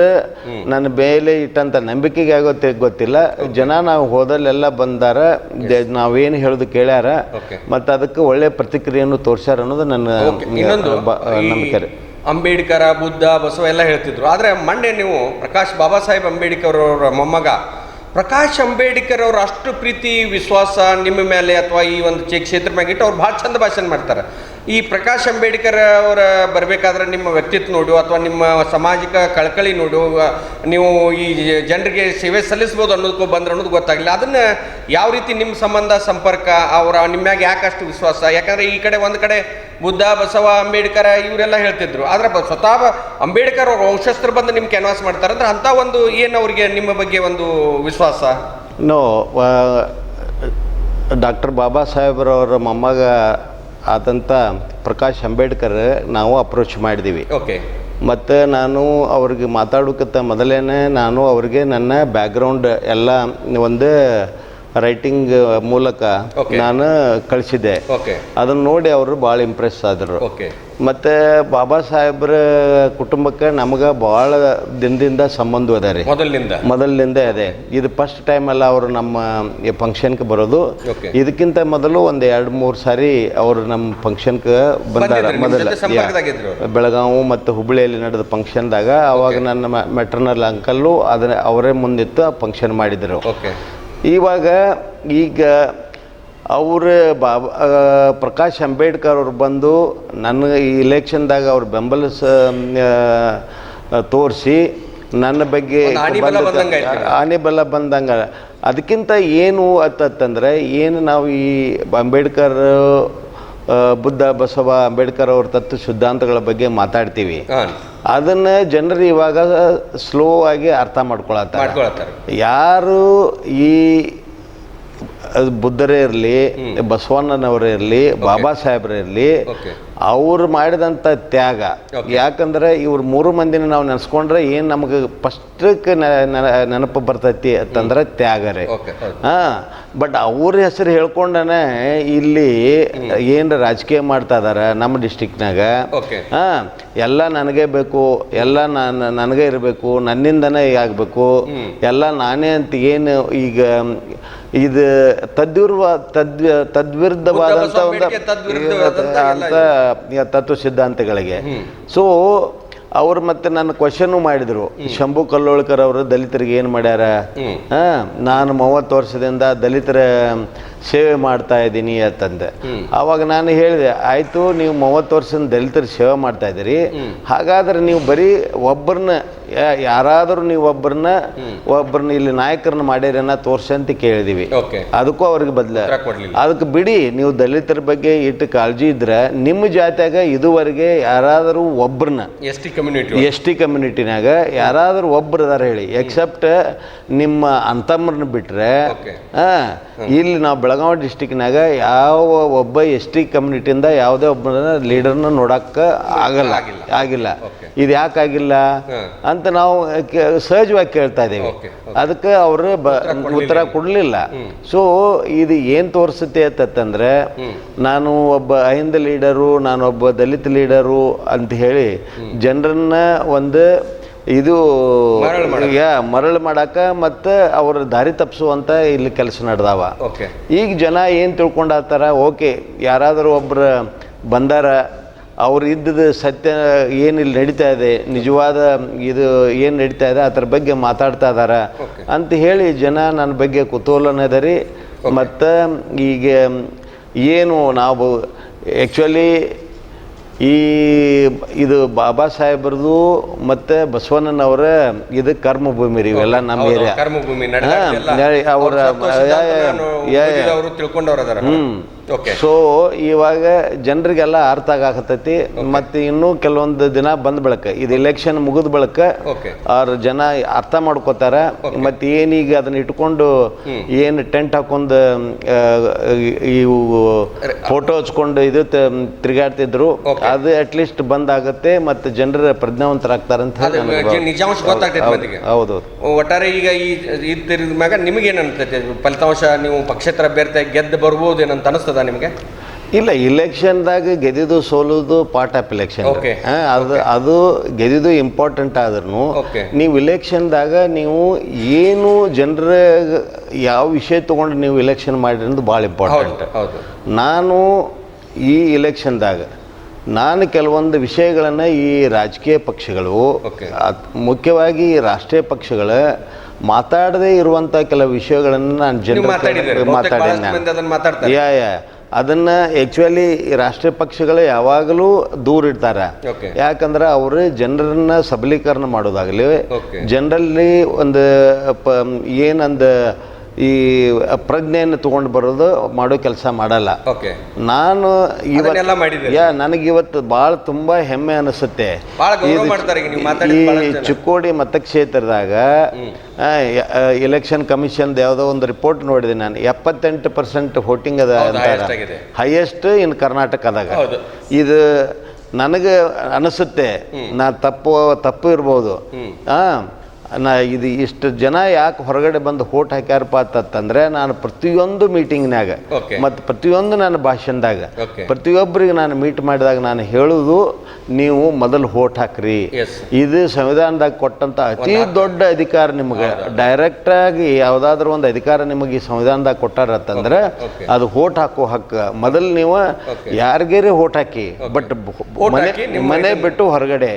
ನನ್ನ ಮೇಲೆ ಇಟ್ಟಂಥ ನಂಬಿಕೆಗೆ ಆಗುತ್ತೆ ಗೊತ್ತಿಲ್ಲ. ಜನ ನಾವು ಹೋದಲ್ಲೆಲ್ಲ ಬಂದಾರ. ನಾವೇನು ಹೇಳೋದು ಕೇಳ್ಯಾರ. ಮತ್ತು ಅದಕ್ಕೆ ಒಳ್ಳೆ ಪ್ರತಿಕ್ರಿಯೆಯನ್ನು ತೋರಿಸ್ಯಾರ ಅನ್ನೋದು ನನ್ನ ನಂಬಿಕೆ ರೀ. ಅಂಬೇಡ್ಕರ, ಬುದ್ಧ, ಬಸವ ಎಲ್ಲ ಹೇಳ್ತಿದ್ರು. ಆದರೆ ಮಂಡೆ ನೀವು ಪ್ರಕಾಶ್ ಬಾಬಾ ಸಾಹೇಬ್ ಅಂಬೇಡ್ಕರ್ ಅವರ ಮೊಮ್ಮಗ, ಪ್ರಕಾಶ್ ಅಂಬೇಡ್ಕರ್ ಅವರು ಅಷ್ಟು ಪ್ರೀತಿ, ವಿಶ್ವಾಸ ನಿಮ್ಮ ಮೇಲೆ ಅಥವಾ ಈ ಒಂದು ಕ್ಷೇತ್ರ ಮ್ಯಾಗಿಟ್ಟು ಅವ್ರು ಭಾಳ ಚಂದ ಭಾಷಣ ಮಾಡ್ತಾರೆ. ಈ ಪ್ರಕಾಶ್ ಅಂಬೇಡ್ಕರ್ ಅವರ ಬರಬೇಕಾದ್ರೆ ನಿಮ್ಮ ವ್ಯಕ್ತಿತ್ವ ನೋಡು ಅಥವಾ ನಿಮ್ಮ ಸಾಮಾಜಿಕ ಕಳಕಳಿ ನೋಡು. ನೀವು ಈ ಜನರಿಗೆ ಸೇವೆ ಸಲ್ಲಿಸ್ಬೋದು ಅನ್ನೋದಕ್ಕೂ ಬಂದ್ರೆ ಅನ್ನೋದು ಗೊತ್ತಾಗಲಿಲ್ಲ. ಅದನ್ನು ಯಾವ ರೀತಿ ನಿಮ್ಮ ಸಂಬಂಧ, ಸಂಪರ್ಕ, ಅವರ ನಿಮ್ಮ ಮ್ಯಾಗ ಯಾಕೆ ಅಷ್ಟು ವಿಶ್ವಾಸ? ಯಾಕಂದ್ರೆ ಈ ಕಡೆ ಒಂದು ಕಡೆ ಬುದ್ಧ, ಬಸವ, ಅಂಬೇಡ್ಕರ ಇವರೆಲ್ಲ ಹೇಳ್ತಿದ್ರು. ಆದ್ರೆ ಸ್ವತಃ ಅಂಬೇಡ್ಕರ್ ಅವರು ವಂಶಸ್ತ್ರ ಬಂದು ನಿಮ್ಮ ಕ್ಯಾನ್ವಾಸ್ ಮಾಡ್ತಾರೆ. ಅಂದ್ರೆ ಅಂತ ಒಂದು ಏನು ಅವರಿಗೆ ನಿಮ್ಮ ಬಗ್ಗೆ ಒಂದು ವಿಶ್ವಾಸ? ನೋ ಡಾಕ್ಟರ್ ಬಾಬಾ ಸಾಹೇಬ್ರವರ ಮೊಮ್ಮಗ ಆದಂಥ ಪ್ರಕಾಶ್ ಅಂಬೇಡ್ಕರ್ ನಾವು ಅಪ್ರೋಚ್ ಮಾಡಿದ್ದೀವಿ ಓಕೆ ಮತ್ತು ನಾನು ಅವ್ರಿಗೆ ಮಾತಾಡೋಕ್ಕಿಂತ ಮೊದಲೇನೆ ನಾನು ಅವ್ರಿಗೆ ನನ್ನ ಬ್ಯಾಕ್ಗ್ರೌಂಡ್ ಎಲ್ಲ ಒಂದು ರೈಟಿಂಗ್ ಮೂಲಕ ನಾನು ಕಳಿಸಿದ್ದೆ. ಅದನ್ನು ನೋಡಿ ಅವರು ಭಾಳ ಇಂಪ್ರೆಸ್ ಆದರು. ಓಕೆ ಮತ್ತು ಬಾಬಾ ಸಾಹೇಬ್ರ ಕುಟುಂಬಕ್ಕೆ ನಮಗೆ ಭಾಳ ದಿನದಿಂದ ಸಂಬಂಧ ಅದ ರೀ. ಮೊದಲಿನಿಂದ? ಮೊದಲಿನಿಂದ ಇದೆ ಇದು ಫಸ್ಟ್ ಟೈಮ್ ಅಲ್ಲ ಅವರು ನಮ್ಮ ಈ ಫಂಕ್ಷನ್ಗೆ ಬರೋದು. ಇದಕ್ಕಿಂತ ಮೊದಲು ಒಂದು ಎರಡು ಮೂರು ಸಾರಿ ಅವರು ನಮ್ಮ ಫಂಕ್ಷನ್ಗೆ ಬಂದಾರ ಮೊದಲ. ಬೆಳಗಾವಿ ಮತ್ತು ಹುಬ್ಬಳ್ಳಿಯಲ್ಲಿ ನಡೆದ ಫಂಕ್ಷನ್ದಾಗ ಅವಾಗ ನನ್ನ ಮೆಟ್ರನಲ್ ಅಂಕಲ್ಲು ಅದನ್ನ ಅವರೇ ಮುಂದಿತ್ತು ಆ ಫಂಕ್ಷನ್ ಮಾಡಿದರು. ಇವಾಗ ಈಗ ಅವ್ರ ಬಾಬಾ ಪ್ರಕಾಶ್ ಅಂಬೇಡ್ಕರ್ ಅವ್ರು ಬಂದು ನನ್ನ ಈ ಇಲೆಕ್ಷನ್ದಾಗ ಅವ್ರು ಬೆಂಬಲಿಸ ತೋರಿಸಿ ನನ್ನ ಬಗ್ಗೆ. ಆನೆ ಬಲ ಬಂದಂಗ ಅದಕ್ಕಿಂತ ಏನು ಅತ್ತಂದರೆ ಏನು ನಾವು ಈ ಅಂಬೇಡ್ಕರ್ ಬುದ್ಧ ಬಸವ ಅಂಬೇಡ್ಕರ್ ಅವ್ರ ತತ್ವ ಸಿದ್ಧಾಂತಗಳ ಬಗ್ಗೆ ಮಾತಾಡ್ತೀವಿ. ಅದನ್ನು ಜನರು ಇವಾಗ ಸ್ಲೋ ಆಗಿ ಅರ್ಥ ಮಾಡ್ಕೊಳತ್ತಾರೆ. ಯಾರು ಈ ಅದು ಬುದ್ಧರೇ ಇರಲಿ ಬಸವಣ್ಣನವರೇ ಇರಲಿ ಬಾಬಾ ಸಾಹೇಬ್ರೇ ಇರಲಿ ಅವ್ರು ಮಾಡಿದಂಥ ತ್ಯಾಗ. ಯಾಕಂದ್ರೆ ಇವ್ರು ಮೂರು ಮಂದಿನ ನಾವು ನೆನೆಸ್ಕೊಂಡ್ರೆ ಏನು ನಮಗೆ ಫಸ್ಟಕ್ಕೆ ನೆನಪು ಬರ್ತೈತಿ ಅಂತಂದ್ರೆ ತ್ಯಾಗರೇ. ಹಾಂ. ಬಟ್ ಅವ್ರ ಹೆಸರು ಹೇಳ್ಕೊಂಡೇ ಇಲ್ಲಿ ಏನು ರಾಜಕೀಯ ಮಾಡ್ತಾ ಇದಾರೆ ನಮ್ಮ ಡಿಸ್ಟಿಕ್ನಾಗ ಓಕೆ ಹಾಂ ಎಲ್ಲ ನನಗೆ ಬೇಕು ಎಲ್ಲ ನಾನು ನನಗೆ ಇರಬೇಕು ನನ್ನಿಂದನೇ ಆಗಬೇಕು. ಎಲ್ಲ ನಾನೇ ಅಂತ ಏನು ಈಗ ಇದು ತದ್ವಿರ್ವ ತದ್ ತದ್ವಿರುದ್ಧವಾದಂಥ ಒಂದು ಅಂತ ತತ್ವ ಸಿದ್ಧಾಂತಗಳಿಗೆ. ಸೊ ಅವ್ರು ಮತ್ತೆ ನನ್ನ ಕ್ವಶನ್ನು ಮಾಡಿದರು. ಶಂಭು ಕಲ್ಲೋಳ್ಕರ್ ಅವರು ದಲಿತರಿಗೆ ಏನು ಮಾಡ್ಯಾರ? ನಾನು ಮೂವತ್ತು ವರ್ಷದಿಂದ ದಲಿತರ ಸೇವೆ ಮಾಡ್ತಾ ಇದ್ದೀನಿ ಅಂತಂದೆ ಆವಾಗ ನಾನು ಹೇಳಿದೆ ಆಯಿತು ನೀವು ಮೂವತ್ತು ವರ್ಷದ ದಲಿತರ ಸೇವೆ ಮಾಡ್ತಾ ಇದ್ದೀರಿ. ಹಾಗಾದ್ರೆ ನೀವು ಬರೀ ಒಬ್ಬರನ್ನ ಯಾರಾದರೂ ನೀವು ಒಬ್ಬರನ್ನ ಒಬ್ಬರನ್ನ ಇಲ್ಲಿ ನಾಯಕರನ್ನ ಮಾಡಿರನ್ನ ತೋರ್ಸಿ ಅಂತ ಕೇಳಿದೀವಿ. ಅದಕ್ಕೂ ಅವ್ರಿಗೆ ಬದಲ. ಅದಕ್ಕೆ ಬಿಡಿ ನೀವು ದಲಿತರ ಬಗ್ಗೆ ಇಟ್ಟು ಕಾಳಜಿ ಇದ್ರೆ ನಿಮ್ಮ ಜಾತ್ಯಾಗ ಇದುವರೆಗೆ ಯಾರಾದರೂ ಒಬ್ಬರನ್ನ S T community S T ಕಮ್ಯುನಿಟಿನಾಗ ಯಾರಾದರೂ ಒಬ್ಬರು ಅದಾರ ಹೇಳಿ ಎಕ್ಸೆಪ್ಟ್ ನಿಮ್ಮ ಅಂತಮ್ಮರನ್ನ ಬಿಟ್ರೆ ಇಲ್ಲಿ ನಾವು ಬೆಳಗಾವಿ ಡಿಸ್ಟಿಕ್ನಾಗ ಯಾವ ಒಬ್ಬ ಎಸ್ ಟಿ ಕಮ್ಯುನಿಟಿಯಿಂದ ಯಾವುದೇ ಒಬ್ಬ ಲೀಡರ್ನ ನೋಡಕ್ಕೆ ಆಗಲ್ಲ. ಆಗಿಲ್ಲ. ಇದು ಯಾಕಾಗಿಲ್ಲ. ಅಂತ ನಾವು ಸಹಜವಾಗಿ ಕೇಳ್ತಾ ಇದ್ದೀವಿ. ಅದಕ್ಕೆ ಅವರು ಬ ಉತ್ತರ ಕೊಡಲಿಲ್ಲ. ಸೊ ಇದು ಏನು ತೋರಿಸುತ್ತೆ ಅಂತಂದ್ರೆ ನಾನು ಒಬ್ಬ ಅಹಿಂದ ಲೀಡರು ನಾನು ಒಬ್ಬ ದಲಿತ ಲೀಡರು ಅಂತ ಹೇಳಿ ಜನರನ್ನ ಒಂದು ಇದು ಮರಳು ಮಾಡಕ್ಕೆ. ಯಾ ಮರಳು ಮಾಡಾಕ ಮತ್ತು ಅವ್ರ ದಾರಿ ತಪ್ಪಿಸುವಂತ ಇಲ್ಲಿ ಕೆಲಸ ನಡೆದಾವ. ಓಕೆ. ಈಗ ಜನ ಏನು ತಿಳ್ಕೊಂಡಾತಾರ ಓಕೆ ಯಾರಾದರೂ ಒಬ್ರು ಬಂದಾರ ಅವ್ರು ಇದ್ದದ ಸತ್ಯ ಏನು ಇಲ್ಲಿ ನಡೀತಾ ಇದೆ ನಿಜವಾದ ಇದು ಏನು ನಡೀತಾ ಇದೆ ಅದ್ರ ಬಗ್ಗೆ ಮಾತಾಡ್ತಾ ಇದಾರ ಅಂತ ಹೇಳಿ ಜನ ನನ್ನ ಬಗ್ಗೆ ಕುತೂಹಲನ ಅದ ರೀ ಮತ್ತು ಈಗ ಏನು ನಾವು ಆ್ಯಕ್ಚುಲಿ ಈ ಇದು ಬಾಬಾ ಸಾಹೇಬ್ರದು ಮತ್ತು ಬಸವಣ್ಣನವರ ಇದು ಕರ್ಮಭೂಮಿ ರೀ ಇವೆಲ್ಲ ನಮ್ಮ ಏರಿಯಾ ಕರ್ಮಭೂಮಿ ಹಾ, ನಡೆದಾಡ್ತಿಲ್ಲ. ನಡೆ- ಅವ್ರ ಸಿದ್ಧಾಂತನ. ತಿಳ್ಕೊಂಡವ್ರು ಅದಾರ ಓಕೆ ಸೊ ಇವಾಗ ಜನರಿಗೆಲ್ಲ ಅರ್ಥ ಆಗತೈತಿ ಮತ್ತೆ ಇನ್ನೂ ಕೆಲವೊಂದು ದಿನ ಬಂದ ಬಳಕ. ಇದು ಇಲೆಕ್ಷನ್ ಮುಗಿದ ಬಳಕ ಅವ್ರ ಜನ ಅರ್ಥ ಮಾಡ್ಕೋತಾರ. ಮತ್ತು ಏನೀಗ ಅದನ್ನ ಇಟ್ಕೊಂಡು ಏನು ಟೆಂಟ್ ಹಾಕೊಂಡು ಇವು ಫೋಟೋ ಹಚ್ಕೊಂಡು ಇದು ತಿರುಗಾಡ್ತಿದ್ರು. ಅದು ಅಟ್ಲೀಸ್ಟ್ ಬಂದಾಗತ್ತೆ ಮತ್ತು ಜನರ ಪ್ರಜ್ಞಾವಂತರಾಗ್ತಾರೆ ಅಂತ ಅದು ಹೇಳಿ ನನಗೆ ನಿಜಾಂಶ ಗೊತ್ತಾಗ್ತೈತೆ ಹೌದು ಒಟ್ಟಾರೆ ಈಗ ಈ ತಿರುಗಿದ ಮ್ಯಾಗ ನಿಮಗೇನು ಅನ್ತೈತೆ ಫಲಿತಾಂಶ ನೀವು ಪಕ್ಷೇತರ ಅಭ್ಯರ್ಥಿ ಗೆದ್ದು ಬರ್ಬೋದು ಏನಂತ ಅನಿಸ್ತದ ನಿಮಗೆ? ಇಲ್ಲ ಇಲೆಕ್ಷನ್ದಾಗ ಗೆದಿದು ಸೋಲುದು ಪಾರ್ಟ್ ಆಫ್ ಇಲೆಕ್ಷನ್. ಅದು ಅದು ಗೆದಿದು ಇಂಪಾರ್ಟೆಂಟ್ ಆದ್ರೂ. ನೀವು ಇಲೆಕ್ಷನ್ದಾಗ ನೀವು ಏನು ಜನರ ಯಾವ ವಿಷಯ ತೊಗೊಂಡು ನೀವು ಇಲೆಕ್ಷನ್ ಮಾಡಿರಿ ಅನ್ನೋದು ಭಾಳ ಇಂಪಾರ್ಟೆಂಟ್ ನಾನು ಈ ಇಲೆಕ್ಷನ್ದಾಗ ನಾನು ಕೆಲವೊಂದು ವಿಷಯಗಳನ್ನು ಈ ರಾಜಕೀಯ ಪಕ್ಷಗಳು ಮುಖ್ಯವಾಗಿ ಈ ರಾಷ್ಟ್ರೀಯ ಪಕ್ಷಗಳ ಮಾತಾಡದೇ ಇರುವಂಥ ಕೆಲವು ವಿಷಯಗಳನ್ನು ನಾನು ಜನರು ಮಾತಾಡ್ತಾರೆ. ಯಾ ಯಾ. ಅದನ್ನ ಆ್ಯಕ್ಚುಲಿ ರಾಷ್ಟ್ರೀಯ ಪಕ್ಷಗಳು ಯಾವಾಗಲೂ ದೂರ ಇಡ್ತಾರೆ. ಯಾಕಂದ್ರೆ ಅವರು ಜನರನ್ನ ಸಬಲೀಕರಣ ಮಾಡೋದಾಗಲಿ ಜನರಲ್ಲಿ ಒಂದು ಪ ಏನಂದ ಈ ಪ್ರಜ್ಞೆಯನ್ನು ತಗೊಂಡು ಬರೋದು ಮಾಡೋ ಕೆಲಸ ಮಾಡಲ್ಲ. ಓಕೆ. ನಾನು ಯಾ ನನಗೆ ಇವತ್ತು ಭಾಳ ತುಂಬ ಹೆಮ್ಮೆ ಅನಿಸುತ್ತೆ. ಈ ಚಿಕ್ಕೋಡಿ ಮತಕ್ಷೇತ್ರದಾಗ ಇಲೆಕ್ಷನ್ ಕಮಿಷನ್ ಯಾವುದೋ ಒಂದು ರಿಪೋರ್ಟ್ ನೋಡಿದೆ ನಾನು. ಎಪ್ಪತ್ತೆಂಟು ಪರ್ಸೆಂಟ್ ವೋಟಿಂಗ್ ಅದ. ಹೈಯೆಸ್ಟ್ ಇನ್ ಕರ್ನಾಟಕದಾಗ ಇದು ನನಗೆ ಅನಿಸುತ್ತೆ. ನಾ ತಪ್ಪು ತಪ್ಪು ಇರ್ಬೋದು. ಹ್ಮ್. ನಾ ಇದು ಇಷ್ಟು ಜನ ಯಾಕೆ ಹೊರಗಡೆ ಬಂದು ಹೋಟ್ ಹಾಕ್ಯಾರಪ್ಪ ಅಂತಂದ್ರೆ ನಾನು ಪ್ರತಿಯೊಂದು ಮೀಟಿಂಗ್ನಾಗ. ಮತ್ತು ಪ್ರತಿಯೊಂದು ನನ್ನ ಭಾಷಣದಾಗ. ಪ್ರತಿಯೊಬ್ಬರಿಗೆ ನಾನು ಮೀಟ್ ಮಾಡಿದಾಗ ನಾನು ಹೇಳುವುದು ನೀವು ಮೊದಲು ಹೋಟ್ ಹಾಕ್ರಿ. ಇದು ಸಂವಿಧಾನದಾಗ ಕೊಟ್ಟಂತ ಅತಿ ದೊಡ್ಡ ಅಧಿಕಾರ ನಿಮಗೆ. ಡೈರೆಕ್ಟ್ ಆಗಿ ಯಾವುದಾದ್ರೂ ಒಂದು ಅಧಿಕಾರ ನಿಮಗೆ ಈ ಸಂವಿಧಾನದಾಗ ಕೊಟ್ಟಾರ ಅಂತಂದ್ರೆ ಅದು ಹೋಟ್ ಹಾಕೋ ಹಕ್ಕು. ಮೊದಲು ನೀವು. ಯಾರಿಗೇರಿ ಹೋಟ್ ಹಾಕಿ ಬಟ್ ಮನೆ ಬಿಟ್ಟು ಹೊರಗಡೆ.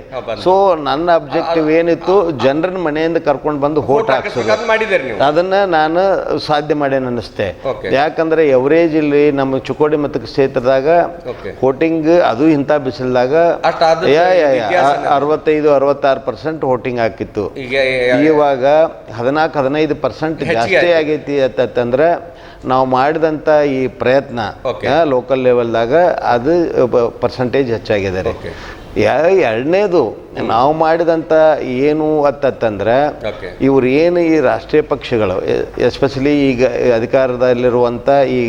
ಸೊ ನನ್ನ ಅಬ್ಜೆಕ್ಟಿವ್ ಏನಿತ್ತು ಜನರನ್ನ ಮನೆಯಿಂದ ಕರ್ಕೊಂಡು ಬಂದು ಹೋಟ್ vote ಹಾಕ್ಸೋದು. ಅದನ್ನ ನಾನು ಸಾಧ್ಯ ಮಾಡೇನು ಅನ್ನಿಸ್ತೆ. ಯಾಕಂದ್ರೆ ಎವರೇಜ್ ಇಲ್ಲಿ ನಮ್ಮ ಚುಕ್ಕೋಡಿ ಮತ್ತು ಕ್ಷೇತ್ರದಾಗ ಹೋಟಿಂಗ್ ವೋಟಿಂಗ್ ಅದು ಇಂಥ ಬಿಸಿಲ್ದಾಗ ಅರವತ್ತೈದು ಅರವತ್ತಾರು ಪರ್ಸೆಂಟ್ ವೋಟಿಂಗ್ ಹಾಕಿತ್ತು. ಇವಾಗ ಹದಿನಾಲ್ಕು ಹದಿನೈದು ಪರ್ಸೆಂಟ್ ಜಾಸ್ತಿ ಆಗೈತಿ ಅಂತಂದ್ರೆ ನಾವು ಮಾಡಿದಂಥ ಈ ಪ್ರಯತ್ನ. ಲೋಕಲ್ ಲೆವೆಲ್ದಾಗ ಅದು ಪರ್ಸೆಂಟೇಜ್ ಹೆಚ್ಚಾಗಿದೆ ರೀ ಯಾ ಎರಡನೇದು ನಾವು ಮಾಡಿದಂಥ ಏನು ಅಂತಂದ್ರೆ ಓಕೆ ಇವ್ರು ಏನು ಈ ರಾಷ್ಟ್ರೀಯ ಪಕ್ಷಗಳು ಎಸ್ಪೆಷಲಿ ಈಗ ಅಧಿಕಾರದಲ್ಲಿರುವಂಥ ಈ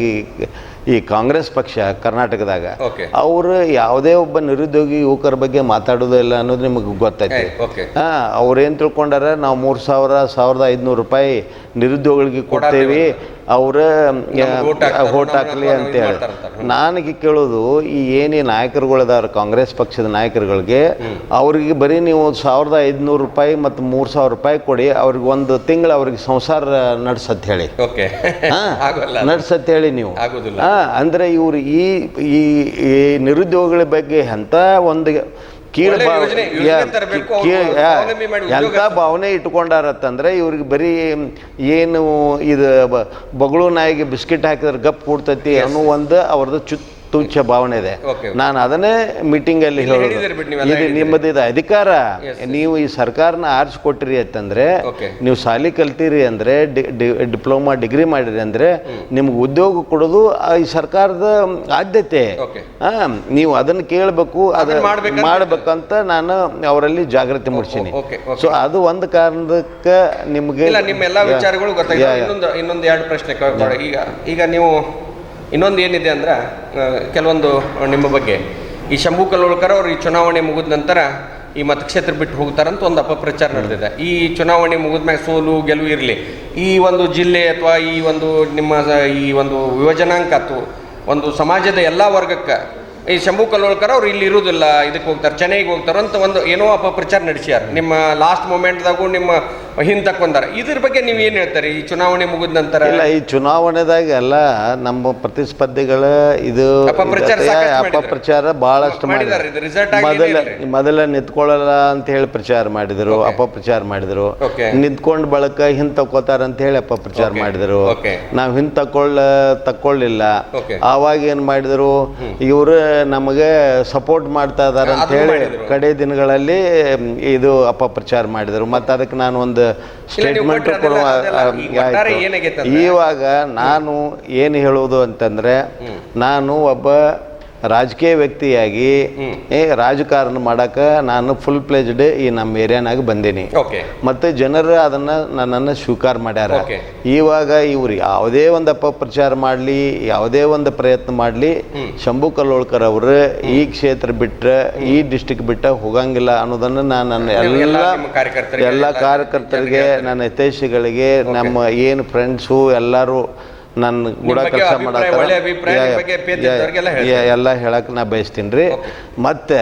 ಈ ಕಾಂಗ್ರೆಸ್ ಪಕ್ಷ ಕರ್ನಾಟಕದಾಗ ಅವರು ಯಾವುದೇ ಒಬ್ಬ ನಿರುದ್ಯೋಗಿ ಯುವಕರ ಬಗ್ಗೆ ಮಾತಾಡೋದು ಇಲ್ಲ ಅನ್ನೋದು ನಿಮಗೆ ಗೊತ್ತೈತಿ. ಹಾಂ ಅವ್ರೇನು ಅವ್ರು ಏನು ತಿಳ್ಕೊಂಡಾರ ನಾವು ಮೂರು ಸಾವಿರ ಸಾವಿರದ ಐದುನೂರು ರೂಪಾಯಿ ನಿರುದ್ಯೋಗಿಗಳಿಗೆ ಕೊಡ್ತೇವೆ ಅವ್ರ ಓಟ್ ಹಾಕಲಿ ಅಂತೇಳಿ. ನನಗೆ ಕೇಳೋದು ಈ ಏನೇ ನಾಯಕರುಗಳಿದಾರೆ ಕಾಂಗ್ರೆಸ್ ಪಕ್ಷದ ನಾಯಕರುಗಳಿಗೆ ಅವ್ರಿಗೆ ಬರೀ ನೀವು ಸಾವಿರದ ಐದುನೂರು ರೂಪಾಯಿ ಮತ್ತು ಮೂರು ಸಾವಿರ ರೂಪಾಯಿ ಕೊಡಿ ಅವ್ರಿಗೆ ಒಂದು ತಿಂಗಳು ಅವ್ರಿಗೆ ಸಂಸಾರ ನಡ್ಸತ್ ಹೇಳಿ. ನಡ್ಸತ್ ಹೇಳಿ ನೀವು. ಅಂದರೆ ಇವರು ಅಂದ್ರೆ ಇವ್ರು ಈ ಈ ಈ ನಿರುದ್ಯೋಗಿಗಳ ಬಗ್ಗೆ ಅಂತ ಒಂದು ಕೀಳು ಎಂಥ ಭಾವನೆ ಇಟ್ಕೊಂಡಾರತ್ತಂದ್ರೆ ಇವ್ರಿಗೆ ಬರೀ ಏನು ಇದು ಬಗಳು ನಾಯಿಗೆ ಬಿಸ್ಕಿಟ್ ಹಾಕಿದ್ರೆ ಗಪ್ ಕೊಡ್ತೈತಿ ಅನ್ನೋ ಒಂದು ಅವ್ರದ್ದು ಚು ತುಚ್ಛ ಭಾವನೆ ಇದೆ. ನಾನು ಅದನ್ನೇ ಮೀಟಿಂಗಲ್ಲಿ ಹೇಳೋದು. ಹೇಳಿದ್ದೀರಿ ಇದು ಹೇಳಿದ್ದೀರಿ. ನಿಮ್ಮದು ಇದು ಅಧಿಕಾರ ನೀವು ಈ ಸರ್ಕಾರನ ಆರಿಸ್ಕೊಟ್ಟಿರಿ ಅಂತಂದ್ರೆ. ನೀವು ಸಾಲಿ ಕಲ್ತೀರಿ ಅಂದ್ರೆ ಡಿಪ್ಲೊಮಾ ಡಿಗ್ರಿ ಮಾಡಿರಿ ಅಂದ್ರೆ ನಿಮ್ಗೆ ಉದ್ಯೋಗ ಕೊಡೋದು ಆ ಈ ಸರ್ಕಾರದ ಆದ್ಯತೆ. ನೀವು ಅದನ್ನು ಕೇಳಬೇಕು ಅದು ಅದನ್ನ ಮಾಡ್ಬೇಕಂತ ನಾನು ಅವರಲ್ಲಿ ಜಾಗೃತಿ ಮೂಡಿಸೀನಿ. ಸೊ ಅದು ಒಂದು ಕಾರಣಕ್ಕೆ ನಿಮಗೆ ಇಲ್ಲ ನಿಮ್ಮ ವಿಚಾರಗಳು ಗೊತ್ತಾಗಿದೆ. ಇನ್ನೊಂದು ಇನ್ನೊಂದು ಎರಡು ಪ್ರಶ್ನೆ ಈಗ ಈಗ ನೀವು ಇನ್ನೊಂದು ಏನಿದೆ ಅಂದ್ರೆ ಕೆಲವೊಂದು ನಿಮ್ಮ ಬಗ್ಗೆ. ಈ ಶಂಭು ಕಲ್ಲೋಳ್ಕರ್ ಅವರು ಈ ಚುನಾವಣೆ ಮುಗಿದ ನಂತರ ಈ ಮತಕ್ಷೇತ್ರ ಬಿಟ್ಟು ಹೋಗ್ತಾರಂತ ಒಂದು ಅಪಪ್ರಚಾರ ನಡೆದಿದೆ. ಈ ಚುನಾವಣೆ ಮುಗಿದ ಮ್ಯಾಗ ಸೋಲು ಗೆಲುವು ಇರಲಿ. ಈ ಒಂದು ಜಿಲ್ಲೆ ಅಥವಾ ಈ ಒಂದು ನಿಮ್ಮ ಈ ಒಂದು ವಿಭಜನಾಂಕ ಅಥವಾ ಒಂದು ಸಮಾಜದ ಎಲ್ಲ ವರ್ಗಕ್ಕೆ ಈ ಶಂಭು ಕಲ್ಲೋಳ್ಕರ್ ಅವ್ರು ಇಲ್ಲಿ ಇರೋದಿಲ್ಲ ಇದಕ್ಕೆ ಹೋಗ್ತಾರೆ ಚೆನ್ನೈಗೆ ಹೋಗ್ತಾರೆ ಅಂತ ಒಂದು ಏನೋ ಅಪಪ್ರಚಾರ ನಡೆಸ್ಯಾರ. ನಿಮ್ಮ ಲಾಸ್ಟ್ ಮೂಮೆಂಟ್ದಾಗೂ ನಿಮ್ಮ ಹಿಂತಕ್ಕೊಂದಾರ ಇದ್ರ ಬಗ್ಗೆ ನೀವು ಏನು ಹೇಳ್ತಾರೆ ಈ ಚುನಾವಣೆ ಮುಗಿದ ನಂತರ ಇಲ್ಲ ಈ ಚುನಾವಣೆದಾಗ ಎಲ್ಲ ನಮ್ಮ ಪ್ರತಿಸ್ಪರ್ಧಿಗಳ ಇದು ಅಪಪ್ರಚಾರ ಸಾಕಷ್ಟು ಅಪಪ್ರಚಾರ ಬಹಳಷ್ಟು ಮಾಡಿದ್ದಾರೆ. ಇದು ಮೊದಲ. ಮೊದಲ ನಿಂತ್ಕೊಳ್ಳಲ್ಲ ಅಂತ ಹೇಳಿ ಪ್ರಚಾರ ಮಾಡಿದ್ರು. ಅಪಪ್ರಚಾರ ಮಾಡಿದ್ರು Okay. ನಿಂತ್ಕೊಂಡ್ ಬಳಕ ಹಿಂದ್ ತಕ್ಕೋತಾರ ಅಂತ ಹೇಳಿ ಅಪಪ್ರಚಾರ Okay. ಮಾಡಿದ್ರು Okay. ನಾವ್ ಹಿಂದ್ ತಕೊಳ್ಳ ತಕ್ಕೊಳ್ಳಿಲ್ಲ Okay. ಆವಾಗ ಏನ್ ಮಾಡಿದ್ರು ಇವರು ನಮಗೆ ಸಪೋರ್ಟ್ ಮಾಡ್ತಾ ಇದಾರೆ ಅಂತ ಅದನ್ನು ಹೇಳಿ ಮಾಡಿದ್ರು. ಕಡೆ ದಿನಗಳಲ್ಲಿ ಮ್, ಇದು ಅಪಪ್ರಚಾರ ಮಾಡಿದ್ರು ಮತ್ತೆ ಅದಕ್ಕೆ ನಾನು ಒಂದು ಸ್ಟೇಟ್ಮೆಂಟ್ ಇವಾಗ ನಾನು ಏನು ಹೇಳುವುದು ಅಂತಂದ್ರೆ ನಾನು ಒಬ್ಬ ರಾಜಕೀಯ ವ್ಯಕ್ತಿಯಾಗಿ ಏ ರಾಜಕಾರಣ ಮಾಡಕ್ಕೆ ನಾನು ಫುಲ್ ಪ್ಲೇಜ್ಡ್ ಈ ನಮ್ಮ ಏರಿಯಾನಾಗ ಬಂದೀನಿ. ಮತ್ತು ಜನರು ಅದನ್ನ ನನ್ನನ್ನು ಸ್ವೀಕಾರ ಮಾಡ್ಯಾರ. ಇವಾಗ ಇವ್ರು ಯಾವುದೇ ಒಂದು ಅಪಪ್ರಚಾರ ಮಾಡಲಿ ಯಾವುದೇ ಒಂದು ಪ್ರಯತ್ನ ಮಾಡಲಿ ಶಂಭು ಕಲ್ಲೋಳ್ಕರ್ ಅವರು ಈ ಕ್ಷೇತ್ರ ಬಿಟ್ಟರೆ ಈ ಡಿಸ್ಟಿಕ್ ಬಿಟ್ಟ ಹೋಗಂಗಿಲ್ಲ ಅನ್ನೋದನ್ನು ನಾನು ನನ್ನ ಎಲ್ಲ ಎಲ್ಲ ಕಾರ್ಯಕರ್ತರಿಗೆ, ನನ್ನ ಹಿತೈಷಿಗಳಿಗೆ ನಮ್ಮ ಏನು ಫ್ರೆಂಡ್ಸು ಎಲ್ಲರೂ ನನ್ನ ಕೂಡ ಕೆಲಸ ಹೇಳ್ತೀನಿ. ಎಲ್ಲ ಹೇಳಕ್ ನಾ ಬಯಸ್ತೀನಿ ರೀ. ಮತ್ತೆ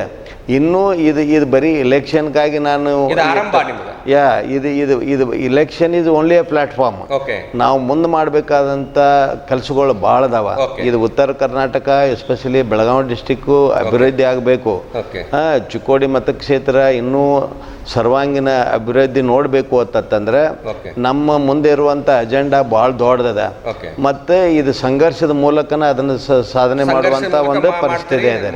ಇನ್ನೂ ಇದು ಇದು ಬರೀ ಇಲೆಕ್ಷನ್ಗಾಗಿ ನಾನು ಯಾ ಇದು ಇದು ಇದು election is only a platform ನಾವು ಮುಂದೆ ಮಾಡಬೇಕಾದಂಥ ಕೆಲಸಗಳು ಭಾಳ ಅದಾವ ಇದು ಉತ್ತರ ಕರ್ನಾಟಕ ಎಸ್ಪೆಷಲಿ ಬೆಳಗಾವಿ ಡಿಸ್ಟಿಕ್ಕು ಅಭಿವೃದ್ಧಿ ಆಗಬೇಕು. ಚಿಕ್ಕೋಡಿ ಮತಕ್ಷೇತ್ರ ಇನ್ನೂ ಸರ್ವಾಂಗೀಣ ಅಭಿವೃದ್ಧಿ ನೋಡಬೇಕು ಅಂತಂದ್ರೆ ನಮ್ಮ ಮುಂದೆ ಇರುವಂಥ ಅಜೆಂಡಾ ಭಾಳ ದೊಡ್ಡದ ಮತ್ತು ಇದು ಸಂಘರ್ಷದ ಮೂಲಕನ ಅದನ್ನು ಸಾಧನೆ ಮಾಡುವಂಥ ಮಾಡುವಂತ ಒಂದು ಪರಿಸ್ಥಿತಿ ಇದೆ.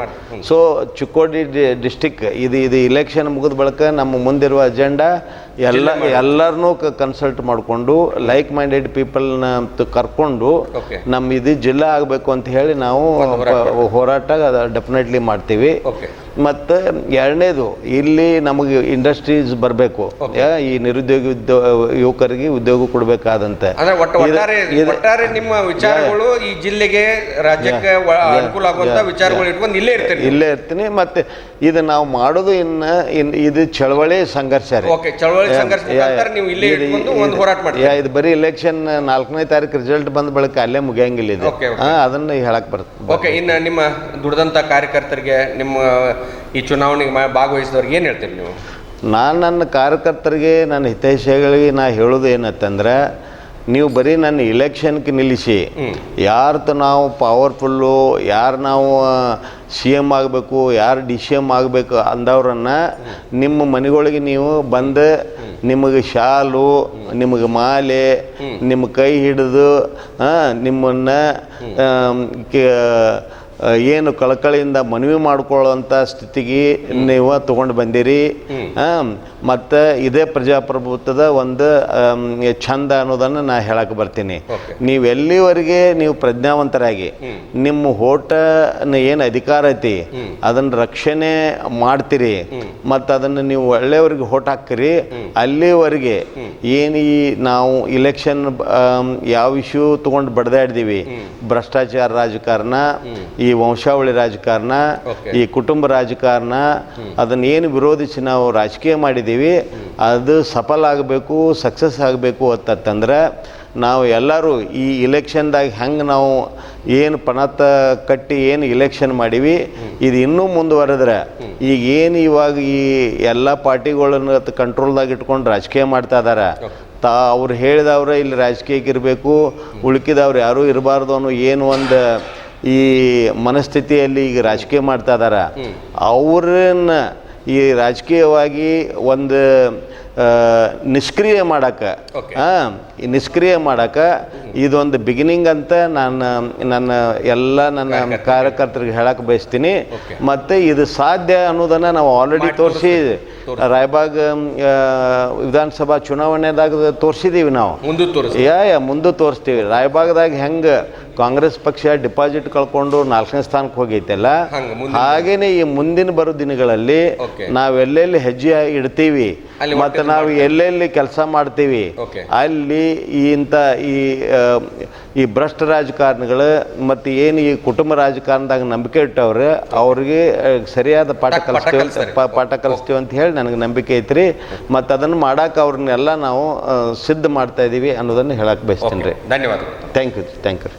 ಸೊ ಚಿಕ್ಕೋಡಿ ಡಿಸ್ಟಿಕ್ ಇದು ಇದು ಇಲೆಕ್ಷನ್ ಮುಗಿದ ಬಳಿಕ ನಮ್ಮ ಮುಂದಿರುವ ಅಜೆಂಡಾ ಎಲ್ಲ ಎಲ್ಲರನ್ನೂ ಕನ್ಸಲ್ಟ್ ಮಾಡಿಕೊಂಡು ಲೈಕ್ ಮೈಂಡೆಡ್ ಪೀಪಲ್ನ ಕರ್ಕೊಂಡು ನಮ್ಮ ಇದು ಜಿಲ್ಲಾ ಆಗಬೇಕು ಅಂತ ಹೇಳಿ ನಾವು ಹೋರಾಟ ಡೆಫಿನೆಟ್ಲಿ ಮಾಡ್ತೀವಿ. ಮತ್ತು ಎರಡನೇದು ಇಲ್ಲಿ ನಮಗೆ ಇಂಡಸ್ಟ್ರೀಸ್ ಬರಬೇಕು. ಈ ನಿರುದ್ಯೋಗಿ ಉದ್ಯೋಗ ಯುವಕರಿಗೆ ಉದ್ಯೋಗ ಕೊಡಬೇಕಾದಂತೆ. ನಿಮ್ಮ ವಿಚಾರಗಳು ಈ ಜಿಲ್ಲೆಗೆ ರಾಜ್ಯಕ್ಕೆ ಅನುಕೂಲ ಆಗುವಂತ ವಿಚಾರಗಳು ಇಟ್ಕೊಂಡು ಇಲ್ಲೇ ಇರ್ತೀನಿ ಇಲ್ಲೇ ಇರ್ತೀನಿ ಮತ್ತೆ ಇದು ನಾವು ಮಾಡೋದು ಇನ್ನ ಇನ್ ಇದು ಚಳವಳಿ ಸಂಘರ್ಷ ಓಕೆ ಚಳವಳಿ ಸಂಘರ್ಷ ನೀವು ಇಲ್ಲೇ ಇಟ್ಕೊಂಡು ಒಂದು ಹೋರಾಟ ಮಾಡ್ತೀರಿ. ಇದು ಬರೀ ಇಲೆಕ್ಷನ್ ನಾಲ್ಕನೇ ತಾರೀಕು ರಿಸಲ್ಟ್ ಬಂದ ಬಳಿಕ ಅಲ್ಲೇ ಮುಗಿಯಂಗಿಲ್ಲ ಇದು. ಅದನ್ನ ಹೇಳಕ್ ಬರ್ತದೆ ಓಕೆ ಇನ್ನು ನಿಮ್ಮ ದುಡ್ದಂಥ ಕಾರ್ಯಕರ್ತರಿಗೆ ನಿಮ್ಮ ಈ ಚುನಾವಣೆಗೆ ಭಾಗವಹಿಸಿದವ್ರಿಗೆ ಏನು ಹೇಳ್ತೀರಿ ನೀವು? ನಾನು ನನ್ನ ಕಾರ್ಯಕರ್ತರಿಗೆ ನನ್ನ ಹಿತೈಷಿಗಳಿಗೆ ನಾ ಹೇಳೋದು ಏನಂತಂದ್ರೆ ನೀವು ಬರೀ ನನ್ನ ಇಲೆಕ್ಷನ್ಗೆ ನಿಲ್ಲಿಸಿ. ಯಾರ್ದು ನಾವು ಪವರ್ಫುಲ್ಲು ಯಾರು ನಾವು ಸಿ ಎಂ ಆಗಬೇಕು ಯಾರು ಡಿ ಸಿ ಎಂ ಆಗಬೇಕು ಅಂದವ್ರನ್ನು ನಿಮ್ಮ ಮನೆಗಳಿಗೆ ನೀವು ಬಂದು ನಿಮಗೆ ಶಾಲು ನಿಮಗೆ ಮಾಲೆ ನಿಮ್ಮ ಕೈ ಹಿಡಿದು ನಿಮ್ಮನ್ನು ಏನು ಕಳಕಳಿಯಿಂದ ಮನವಿ ಮಾಡ್ಕೊಳ್ಳೋಂಥ ಸ್ಥಿತಿಗೆ ನೀವು ತಗೊಂಡು ಬಂದಿರಿ. ಮತ್ತು ಇದೇ ಪ್ರಜಾಪ್ರಭುತ್ವದ ಒಂದು ಚಂದ ಅನ್ನೋದನ್ನು ನಾ ಹೇಳಕ್ಕೆ ಬರ್ತೀನಿ. ನೀವು ಎಲ್ಲಿವರೆಗೆ ನೀವು ಪ್ರಜ್ಞಾವಂತರಾಗಿ ನಿಮ್ಮ ಹೋಟನ ಏನು ಅಧಿಕಾರ ಐತಿ ಅದನ್ನು ರಕ್ಷಣೆ ಮಾಡ್ತೀರಿ ಮತ್ತು ಅದನ್ನು ನೀವು ಒಳ್ಳೆಯವ್ರಿಗೆ ಹೋಟ್ ಹಾಕ್ತೀರಿ ಅಲ್ಲಿವರೆಗೆ ಏನು ಈ ನಾವು ಇಲೆಕ್ಷನ್ ಯಾವ ಇಶ್ಯೂ ತೊಗೊಂಡು ಬಡ್ದಾಡ್ದೀವಿ ಭ್ರಷ್ಟಾಚಾರ ರಾಜಕಾರಣ ಈ ವಂಶಾವಳಿ ರಾಜಕಾರಣ ಈ ಕುಟುಂಬ ರಾಜಕಾರಣ ಅದನ್ನ ಏನು ವಿರೋಧಿಸಿ ನಾವು ರಾಜಕೀಯ ಮಾಡಿದ್ದೀವಿ ಅದು ಸಫಲ ಆಗಬೇಕು ಸಕ್ಸಸ್ ಆಗಬೇಕು ಅಂತಂದ್ರೆ ನಾವು ಎಲ್ಲರೂ ಈ ಇಲೆಕ್ಷನ್ದಾಗ ಹೆಂಗೆ ನಾವು ಏನು ಪಣತ ಕಟ್ಟಿ ಏನು ಇಲೆಕ್ಷನ್ ಮಾಡೀವಿ ಇದು ಇನ್ನೂ ಮುಂದುವರೆದ್ರೆ ಈಗ ಏನು ಇವಾಗ ಈ ಎಲ್ಲ ಪಾರ್ಟಿಗಳನ್ನು ಕಂಟ್ರೋಲ್ದಾಗ ಇಟ್ಕೊಂಡು ರಾಜಕೀಯ ಮಾಡ್ತಾ ಇದ್ದಾರೆ ತಾ ಅವ್ರು ಹೇಳಿದವ್ರೆ ಇಲ್ಲಿ ರಾಜಕೀಯಕ್ಕೆ ಇರಬೇಕು ಉಳ್ಕಿದವ್ರು ಯಾರೂ ಇರಬಾರ್ದು ಅನ್ನೋ ಏನು ಒಂದು ಈ ಮನಸ್ಥಿತಿಯಲ್ಲಿ ಈಗ ರಾಜಕೀಯ ಮಾಡ್ತಾ ಇದ್ದಾರೆ ಅವ್ರನ್ನ ಈ ರಾಜಕೀಯವಾಗಿ ಒಂದು ನಿಷ್ಕ್ರಿಯ ಮಾಡಕ್ಕೆ. ಹಾಂ ನಿಷ್ಕ್ರಿಯ ಮಾಡಕ್ಕೆ ಇದೊಂದು ಬಿಗಿನಿಂಗ್ ಅಂತ ನಾನು ನನ್ನ ಎಲ್ಲ ನನ್ನ ಕಾರ್ಯಕರ್ತರಿಗೆ ಹೇಳಕ್ಕೆ ಬಯಸ್ತೀನಿ. ಮತ್ತು ಇದು ಸಾಧ್ಯ ಅನ್ನೋದನ್ನು ನಾವು ಆಲ್ರೆಡಿ ತೋರಿಸಿ. ರಾಯಬಾಗ್ ವಿಧಾನಸಭಾ ಚುನಾವಣೆದಾಗ ತೋರಿಸಿದ್ದೀವಿ ನಾವು. ಯಾ ಯಾ ಮುಂದೆ ತೋರಿಸ್ತೀವಿ. ರಾಯಬಾಗ್ದಾಗ ಹೆಂಗೆ ಕಾಂಗ್ರೆಸ್ ಪಕ್ಷ ಡಿಪಾಸಿಟ್ ಕಳ್ಕೊಂಡು ನಾಲ್ಕನೇ ಸ್ಥಾನಕ್ಕೆ ಹೋಗೈತಲ್ಲ ಹಂಗೆ ಹಾಗೇನೆ ಈ ಮುಂದಿನ ಬರೋ ದಿನಗಳಲ್ಲಿ ನಾವು ನಾವೆಲ್ಲೆಲ್ಲಿ ಹೆಜ್ಜೆ ಇಡ್ತೀವಿ ಮತ್ತು ನಾವು ಎಲ್ಲೆಲ್ಲಿ ಕೆಲಸ ಮಾಡ್ತೀವಿ. ಅಲ್ಲಿ ಈ ಇಂಥ ಈ ಈ ಭ್ರಷ್ಟ ರಾಜಕಾರಣಿಗಳು ಮತ್ತು ಏನು ಈ ಕುಟುಂಬ ರಾಜಕಾರಣದಾಗ ನಂಬಿಕೆ ಇಟ್ಟವ್ರೆ ಅವ್ರಿಗೆ ಸರಿಯಾದ ಪಾಠ ಕಲಿಸ್ತೀವಿ ಪಾಠ ಕಲಿಸ್ತೀವಿ ಅಂತ ಹೇಳಿ ನನಗೆ ನಂಬಿಕೆ ಐತ್ರಿ. ಮತ್ತು ಅದನ್ನು ಮಾಡಕ್ಕೆ ಅವ್ರನ್ನೆಲ್ಲ ನಾವು ಸಿದ್ಧ ಮಾಡ್ತಾ ಇದ್ದೀವಿ ಅನ್ನೋದನ್ನು ಹೇಳಕ್ಕೆ ಬಯಸ್ತೀನಿ ರೀ. ಧನ್ಯವಾದಗಳು. Thank you thank you